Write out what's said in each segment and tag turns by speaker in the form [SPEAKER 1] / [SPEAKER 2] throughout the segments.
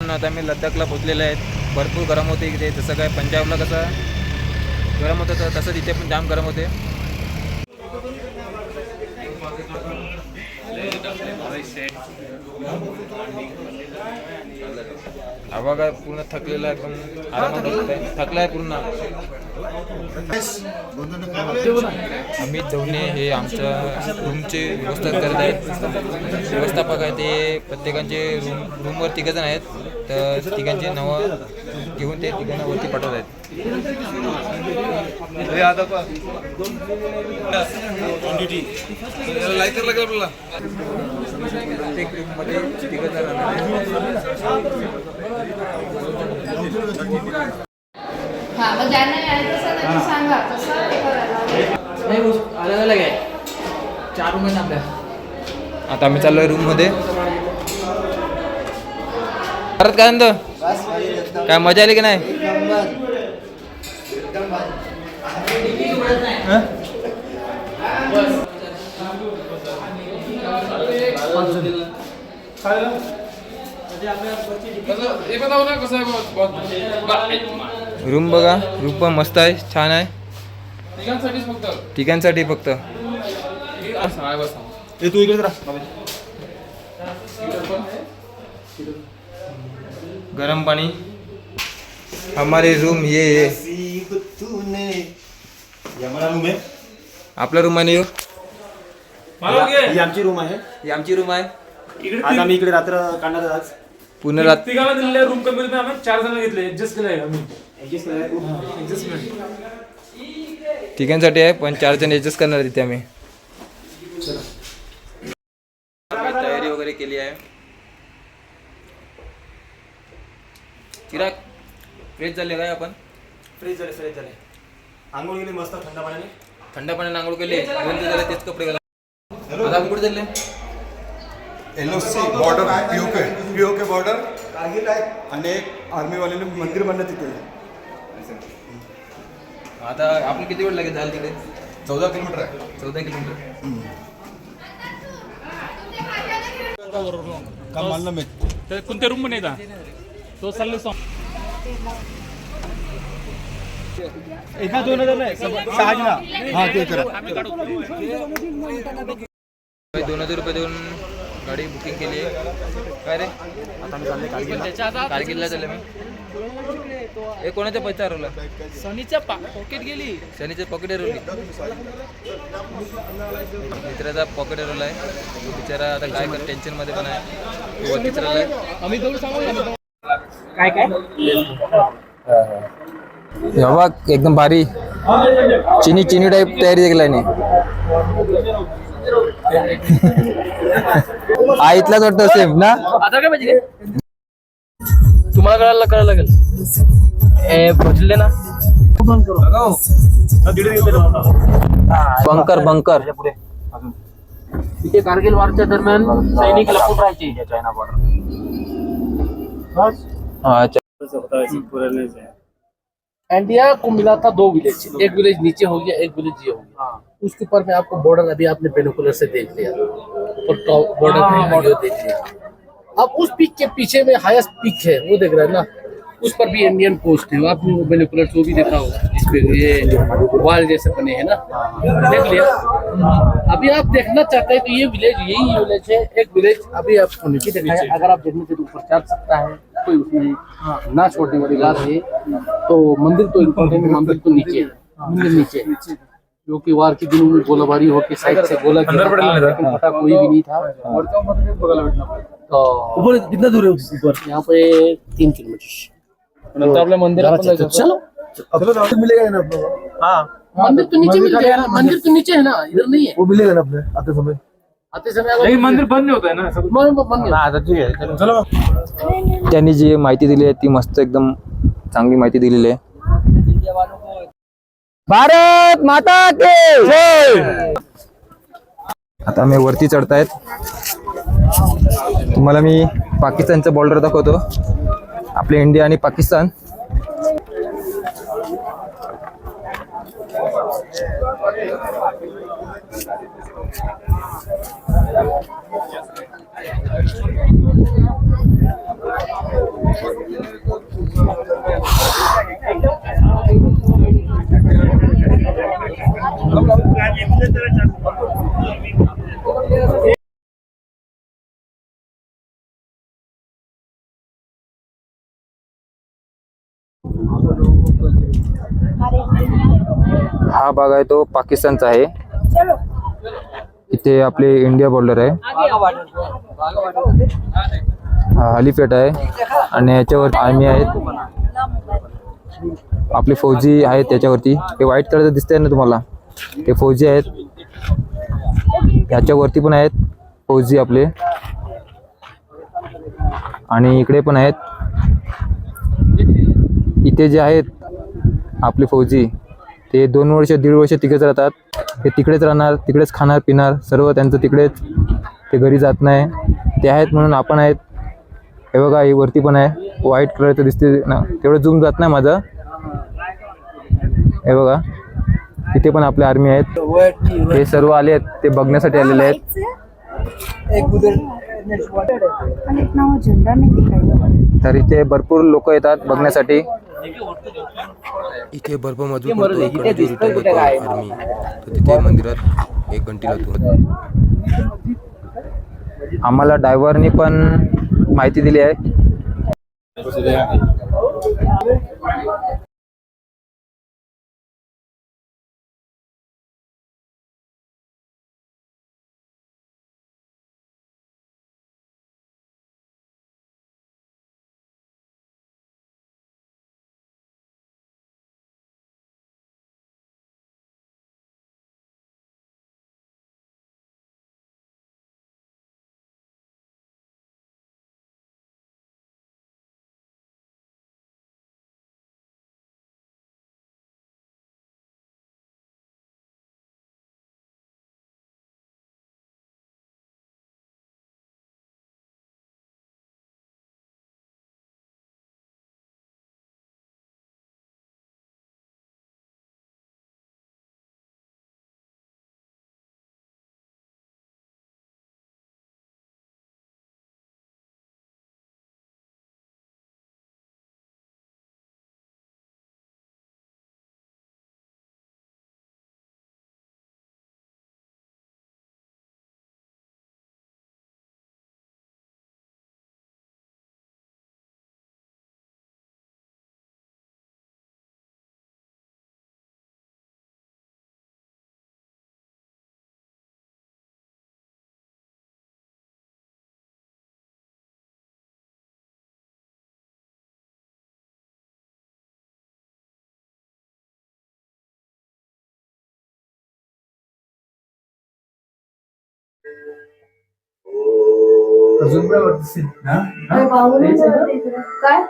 [SPEAKER 1] आता आम्ही लद्दाखला पोचलेले आहेत भरपूर गरम होते इकडे जसं काय पंजाबला कसं गरम होतं तर तसंच इथे पण जाम गरम होते हा पूर्ण थकलेला आहे पण आरामात बसलाय. थकलाय पूर्ण. अमित धवणे हे आमच्या रूमचे व्यवस्था करत आहेत. व्यवस्थापक आहे ते प्रत्येकांचे रूम रूमवर तिघजण आहेत. तर तिघांचे नावं घेऊन ते तिघांना वरती पाठवत आहेत. प्रत्येक तिघं जण
[SPEAKER 2] हा
[SPEAKER 3] अलग अलग आहे चार रूम आपल्या.
[SPEAKER 1] आता आम्ही चाललोय रूममध्ये. परत काय म्हणतो? काय मजा आली की नाही? हं? रूम बघा रूम पण मस्त आहे छान आहे. ठिकाणसाठी फक्त.
[SPEAKER 4] तू इकडे
[SPEAKER 1] गरम पाणी. हमारे रूम ये
[SPEAKER 4] हमारा रूम है।
[SPEAKER 1] आपला रूम आहे?
[SPEAKER 4] ही आमची रूम आहे.
[SPEAKER 1] ही आमची रूम आहे.
[SPEAKER 4] आज आम्ही इकडे रात्र काढणार आज.
[SPEAKER 1] रात
[SPEAKER 5] तिघाला दिलेल्या रूम कमी आम्ही चार जण घेतले. ऍडजस्ट केलंय आम्ही.
[SPEAKER 1] ठिकाणसाठी आहे पण चार जण ऍडजस्ट करणार तिथे आम्ही. तयारी वगैरे केली आहे. चिराग फ्रेश झाले काय आपण?
[SPEAKER 4] फ्रेश झाले फ्रेश झाले. आंघोळ गेली मस्त थंड पाण्याने.
[SPEAKER 1] थंड पाण्याने आंघोळ केली. दोन दिवस झाले तेच कपडे घाला. आता आपण कुठे चालले?
[SPEAKER 6] LOC border PoK PoK border आणि एक आर्मीवाल्याने मंदिर बांधलं तिथे.
[SPEAKER 1] आता आपण किती वेळ लागेल जायला तिकडे?
[SPEAKER 6] चौदा किलोमीटर आहे.
[SPEAKER 1] चौदा किलोमीटर.
[SPEAKER 5] कोणत्या रूममध्ये येतात सॉंग
[SPEAKER 4] एका दोन हजार नाही सहा ना
[SPEAKER 6] हा ते करा.
[SPEAKER 1] दोन हजार रुपये देऊन गाडी बुकिंग केली आहे. काय रे? कारगिलला चालले मी. हे कोणाच्या पैसा हरवला?
[SPEAKER 3] सनीच्या पॉकेट गेली.
[SPEAKER 1] शनीचे पॉकेट हरवली. मित्राचा पॉकेट हरवला आहे बिचारा आता काय कर टेन्शनमध्ये पण आहे.
[SPEAKER 3] आम्ही सांगू
[SPEAKER 5] काय काय?
[SPEAKER 1] हे बघ एकदम भारी. चिनी चिनी टाईप तयारी केलाय ने हा इथलाच वाटतं सेम ना?
[SPEAKER 3] आता काय पाहिजे? तुम्हाला कळायला करायला लागेल. ए पोचले ना?
[SPEAKER 1] Bunker bunker.
[SPEAKER 3] तिथे कारगिल वारच्या दरम्यान सैनिक लपून राहायचे?
[SPEAKER 1] हा अच्छा.
[SPEAKER 3] इंडिया को मिला था दो विलेज एक विलेज नीचे हो गया एक विलेज ये हो गया। उसके ऊपर में आपको बॉर्डर अभी आपने पेनोकुलर से देख लिया। ऊपर टॉप बॉर्डर देख लिया। अब उस पीक के पीछे में हाईएस्ट पीक है वो देख रहे हैं ना। उस पर भी इंडियन पोस्ट है आपने वो पेनोकुलर वो भी देखा होगा इस पे ये वाल जैसे बने हैं ना। देख लिया। अभी आप देखना चाहते हैं तो ये विलेज यही विलेज है एक विलेज अभी आपको नीचे देखा है अगर आप देखने के ऊपर चढ़ सकता है। कोई उसमें ना छोड़ने वाली बात है। तो मंदिर तो इम्पोर्टेंट है मंदिर तो नीचे है। मंदिर नीचे है। क्योंकि वार के दिनों में गोलाबारी होकर साइड से गोला पता कोई भी नहीं था। तो ऊपर कितना दूर है ऊपर? यहाँ पे तीन किलोमीटर। आपल्या मंदिर चलो।
[SPEAKER 4] मिलेगा ना आपल्याला
[SPEAKER 3] मंदिर तो नीचे मिल जाएगा मंदिर तो नीचे है ना इधर नहीं है।
[SPEAKER 4] वो मिलेगा ना अपने आते समय।
[SPEAKER 3] आते समय अगर
[SPEAKER 5] मंदिर बंद नाही होत आहे ना
[SPEAKER 3] मंदिर बंद है
[SPEAKER 1] त्यांनी जी माहिती दिली आहे ती मस्त एकदम चांगली माहिती दिलेली आहे. भारत माता के जय! आता मी वरती चढतायत. तुम्हाला मी पाकिस्तानचा बॉर्डर दाखवतो. आपले इंडिया आणि पाकिस्तान. हा भाग आहे तो पाकिस्तानचा आहे. इथे आपले इंडिया बॉर्डर आहे. हा आहे. आणि याच्यावर आर्मी आहेत. आपले फौजी आहेत त्याच्यावरती. ते व्हाईट कलरचं दिसतंय ना तुम्हाला? ते फौजी आहेत. याच्यावरती पण आहेत फौजी आपले. आणि इकडे पण आहेत. इथे जे आहेत आपले फौजी ते दोन वर्ष दीड वर्ष तिकडेच राहतात. ते तिकडेच राहणार तिकडेच खाणार पिणार सर्व त्यांचं तिकडेच. ते घरी जात नाही. ते आहेत म्हणून आपण आहेत. हे बघा ही वरती पण आहे. व्हाईट कलरचं दिसते ना. तेवढं झूम जात नाही माझं. हे बघा. तिथे पण आपले आर्मी आहेत. हे सर्व आले आहेत. ते बघण्यासाठी आलेले आहेत. तर इथे भरपूर लोक येतात बघण्यासाठी. इथे बर्फ मजबूत पडतो इकडे जो रिटर्न होतो आर्मी तर तिथे मंदिरात एक घंटी लावतो आम्हाला ड्रायव्हरनी पण माहिती दिली आहे.
[SPEAKER 2] काय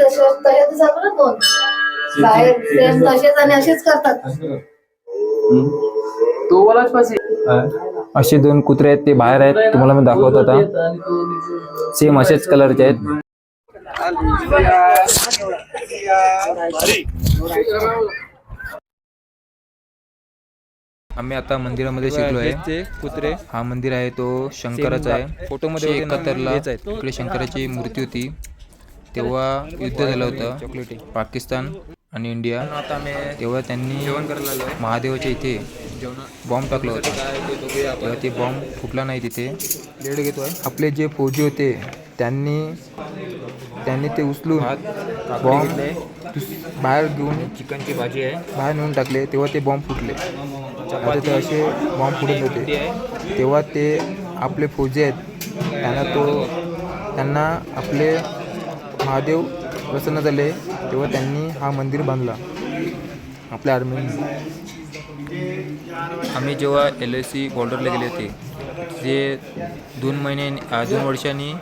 [SPEAKER 2] तसेच तसेच जातो ना दोन. बाहेर सेम तसेच आणि असेच करतात.
[SPEAKER 3] तो वालाच पाहिजे.
[SPEAKER 1] असे दोन कुत्रे आहेत ते बाहेर आहेत. तुम्हाला मी दाखवत होता सेम असेच कलरचे आहेत. आम्ही आता मंदिरामध्ये शिकलो आहे कुत्रे. हा मंदिर आहे तो शंकराचा आहे. फोटोमध्ये कतरला इकडे शंकराची मूर्ती होती. तेव्हा युद्ध झालं होतं. पाकिस्तान आणि इंडिया. तेव्हा त्यांनी महादेवाच्या इथे बॉम्ब टाकला होता. तेव्हा ते बॉम्ब फुटला नाही तिथे. आपले जे फौजी होते त्यांनी त्यांनी ते उचलून बॉम्ब बाहेर घेऊन चिकनची भाजी आहे. बाहेर नेऊन टाकले तेव्हा ते बॉम्ब फुटले. आता ते असे बॉम्ब फुटत होते. तेव्हा ते आपले फौजी आहेत. त्यांना तो त्यांना आपले महादेव प्रसन्न झाले. तेव्हा त्यांनी हा मंदिर बांधला. आपल्या आर्मीने आम्ही जेव्हा एल एस सी बॉर्डरला गेले होते जे दोन महिने दोन वर्षांनी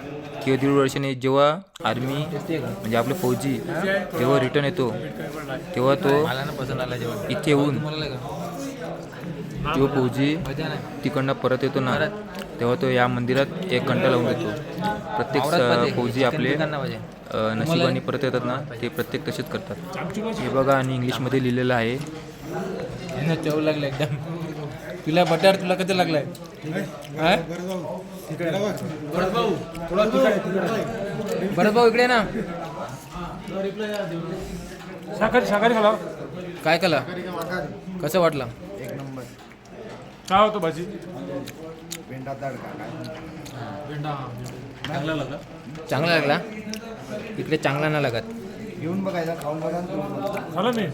[SPEAKER 1] किंवा दीड वर्षाने जेव्हा आर्मी म्हणजे आपले फौजी जेव्हा रिटर्न येतो तेव्हा तो इथे येऊन तो फौजी तिकडनं परत येतो ना तेव्हा तो या मंदिरात एक घंटा लावून देतो. प्रत्येक फौजी आपले नशिबाने परत येतात ना ते प्रत्येक तसेच करतात. हे बघा आणि इंग्लिशमध्ये लिहिलेलं आहे.
[SPEAKER 4] चव लागलं एकदम. तुला बटर तुला कधी लागलाय?
[SPEAKER 1] भरत भाऊ इकडे ना.
[SPEAKER 5] शाकाहारी शाकाहारी खाला.
[SPEAKER 1] काय कला कसं वाटलं?
[SPEAKER 5] काय होतं भाजी?
[SPEAKER 1] चांगला लागला.
[SPEAKER 7] इकडे चांगला नाही लागत.
[SPEAKER 5] झालं मी.